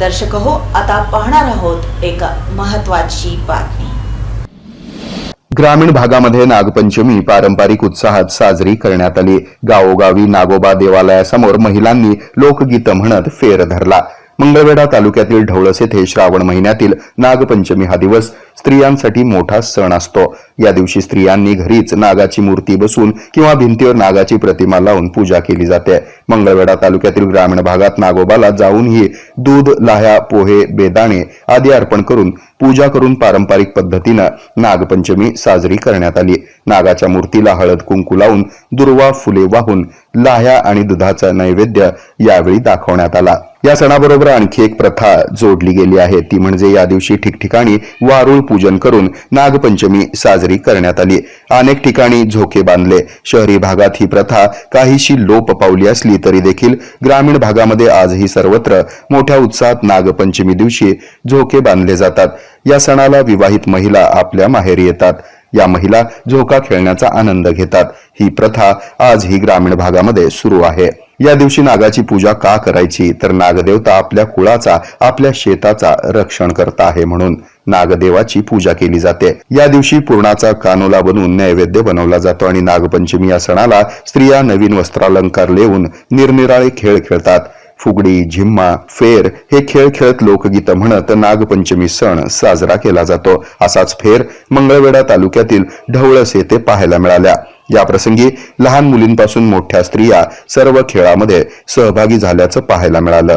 दर्शक हो आता पाहणार आहोत एक महत्वाची बातमी. ग्रामीण भागामध्ये नागपंचमी पारंपरिक उत्साहात साजरी करण्यात आली. गावोगावी नागोबा देवालयासमोर महिलांनी लोकगीत म्हणत फेर धरला. मंगळवेढा तालुक्यातील ढवळस येथे श्रावण महिन्यातील नागपंचमी हा दिवस स्त्रियांसाठी मोठा सण असतो. या दिवशी स्त्रियांनी घरीच नागाची मूर्ती बसून किंवा भिंतीवर नागाची प्रतिमा लावून पूजा केली जाते. मंगळवेढा तालुक्यातील ग्रामीण भागात नागोबाला जाऊनही दूध लाह्या पोहे बेदाणे आदी अर्पण करून पूजा करून पारंपरिक पद्धतीनं नागपंचमी साजरी करण्यात आली. नागाच्या मूर्तीला हळद कुंकू लावून दुर्वा फुले वाहून लाह्या आणि दुधाचा नैवेद्य यावेळी दाखवण्यात आला. या सणाबरोबर आणखी एक प्रथा जोडली गेली आहे. ती म्हणजे या दिवशी ठिकठिकाणी वारुळ पूजन करून नागपंचमी साजरी करण्यात आली. अनेक ठिकाणी झोके बांधले. शहरी भागात ही प्रथा काहीशी लोप पावली असली तरी देखील ग्रामीण भागामध्ये आजही सर्वत्र मोठ्या उत्साहात नागपंचमी दिवशी झोके बांधले जातात. या सणाला विवाहित महिला आपल्या माहेरी येतात. या महिला झोका खेळण्याचा आनंद घेतात. ही प्रथा आजही ग्रामीण भागामध्ये सुरू आहे. या दिवशी नागाची पूजा का करायची? तर नागदेवता आपल्या कुळाचा आपल्या शेताचा रक्षण करता आहे म्हणून नागदेवाची पूजा केली जाते. या दिवशी पूर्णाचा कानोला बनवून नैवेद्य बनवला जातो आणि नागपंचमी या सणाला स्त्रिया नवीन वस्त्रालंकार लेवून निरनिराळे खेळ खेळतात. फुगडी झिम्मा फेर हे खेळ खेळत लोकगीतं म्हणत नागपंचमी सण साजरा केला जातो. असाच फेर मंगळवेढा तालुक्यातील ढवळस येथे पाहायला मिळाल्या. या प्रसंगी लहान मुलींपासून मोठ्या स्त्रिया सर्व खेळामध्ये सहभागी झाल्याचं पाहायला मिळालं.